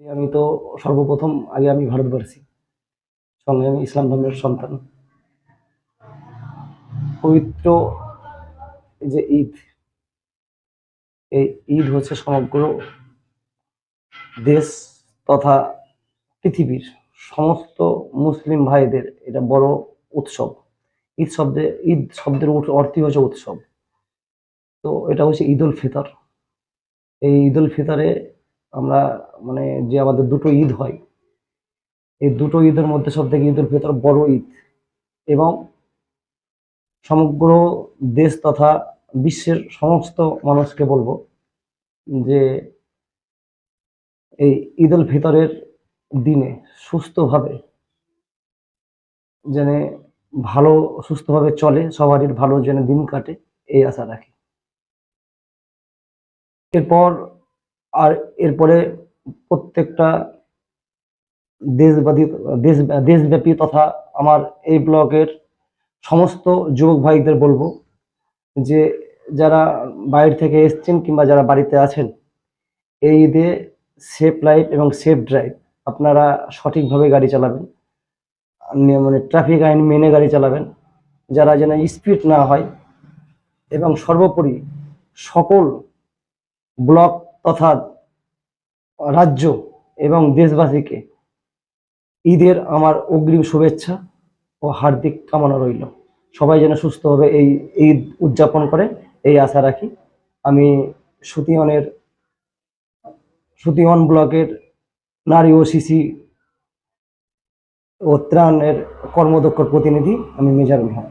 আমি তো সর্বপ্রথম আগে আমি ভারতবর্ষী সঙ্গে আমি ইসলাম ধর্মের সন্তান। পবিত্র যে ঈদ, এই ঈদ হচ্ছে সমগ্র দেশ তথা পৃথিবীর সমস্ত মুসলিম ভাইদের এটা বড় উৎসব। ঈদ শব্দে, ঈদ শব্দের অর্থই হচ্ছে উৎসব। তো এটা হচ্ছে ঈদ উল ফিতর। এই ঈদ উল ফিতরে আমরা মানে যে আমাদের দুটো ঈদ হয়, এই দুটো ঈদের মধ্যে সব থেকে ঈদ উল ফিতর বড় ঈদ এবং সমগ্র দেশ তথা বিশ্বের সমস্ত মানুষকে বলব যে এই ঈদ উল ফিতরের দিনে সুস্থভাবে যেন ভালো, সুস্থভাবে চলে, সবারই ভালো যেন দিন কাটে, এই আশা রাখি। এরপর আর এরপরে প্রত্যেকটা দেশবাদী দেশ, দেশব্যাপী তথা আমার এই ব্লকের সমস্ত যুবক ভাইদের বলব যে যারা বাইরে থেকে এসছেন কিংবা যারা বাড়িতে আছেন, এই ঈদে সেফ লাইফ এবং সেফ ড্রাইভ আপনারা সঠিকভাবে গাড়ি চালাবেন। মানে ট্রাফিক আইন মেনে গাড়ি চালাবেন। যারা যেন স্পিড না হয় এবং সর্বোপরি সকল ব্লক তথা রাজ্য এবং দেশবাসীকে ঈদের আমার অগ্রিম শুভেচ্ছা ও হার্দিক কামনা রইল। সবাই যেন সুস্থভাবে এই ঈদ উদযাপন করে, এই আশা রাখি। আমি সুতিয়নের, সুতিয়ন ব্লকের নারী ও শিশি ও ত্রাণের কর্মদক্ষ প্রতিনিধি, আমি মেজারুল হক।